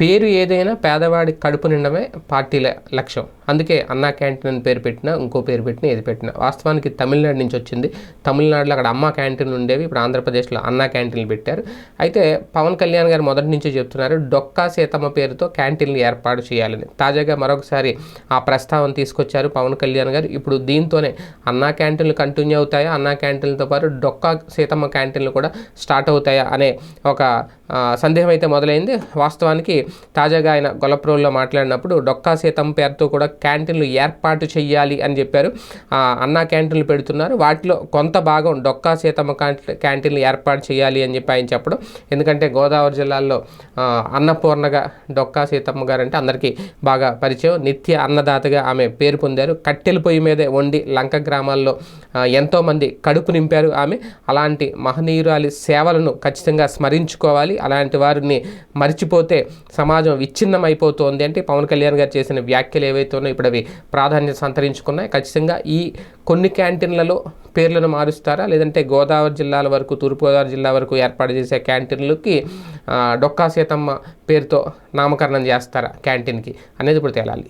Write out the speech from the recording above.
పేరు ఏదైనా పేదవాడి కడుపు నిండమే పార్టీల లక్ష్యం. అందుకే అన్నా క్యాంటీన్ అని పేరు పెట్టినా ఇంకో పేరు పెట్టినా ఏది పెట్టినా. వాస్తవానికి తమిళనాడు నుంచి వచ్చింది. తమిళనాడులో అక్కడ అమ్మ క్యాంటీన్ ఉండేవి. ఇప్పుడు ఆంధ్రప్రదేశ్లో అన్నా క్యాంటీన్లు పెట్టారు. అయితే పవన్ కళ్యాణ్ గారు మొదటి నుంచే చెప్తున్నారు డొక్కా సీతమ్మ పేరుతో క్యాంటీన్లు ఏర్పాటు చేయాలని. తాజాగా మరొకసారి ఆ ప్రస్తావన తీసుకొచ్చారు పవన్ కళ్యాణ్ గారు. ఇప్పుడు దీంతోనే అన్నా క్యాంటీన్లు కంటిన్యూ అవుతాయా? అన్నా క్యాంటీన్లతో పాటు డొక్కా సీతమ్మ క్యాంటీన్లు కూడా స్టార్ట్ అవుతాయా? అనే ఒక సందేహం అయితే మొదలైంది. వాస్తవానికి తాజాగా ఆయన గొల్లప్రోల్లో మాట్లాడినప్పుడు డొక్కా సీతమ్మ పేరుతో కూడా క్యాంటీన్లు ఏర్పాటు చేయాలి అని చెప్పారు. అన్న అన్నా క్యాంటీన్లు పెడుతున్నారు. వాటిలో కొంత భాగం డొక్కా సీతమ్మ క్యాంటీ- క్యాంటీన్లు ఏర్పాటు చేయాలి అని చెప్పి ఆయన చెప్పడం. ఎందుకంటే గోదావరి జిల్లాలో అన్నపూర్ణగా డొక్కా సీతమ్మ గారు అంటే అందరికీ బాగా పరిచయం. నిత్య అన్నదాతగా ఆమె పేరు పొందారు. కట్టెల పొయ్యి మీదే వండి లంక గ్రామాల్లో ఎంతోమంది కడుపు నింపారు ఆమె. అలాంటి మహనీయురాలి సేవలను ఖచ్చితంగా స్మరించుకోవాలి. అలాంటి వారిని మర్చిపోతే సమాజం విచ్ఛిన్నం అయిపోతుంది అంటే పవన్ కళ్యాణ్ గారు చేసిన వ్యాఖ్యలు ఏవైతేనో ఇప్పుడు అవి ప్రాధాన్యత సంతరించుకున్నాయి. ఖచ్చితంగా ఈ కొన్ని క్యాంటీన్లలో పేర్లను మారుస్తారా? లేదంటే గోదావరి జిల్లాల వరకు తూర్పుగోదావరి జిల్లా వరకు ఏర్పాటు చేసే క్యాంటీన్లకి డొక్కా సీతమ్మ పేరుతో నామకరణం చేస్తారా క్యాంటీన్కి? అనేది ఇప్పుడు తేలాలి.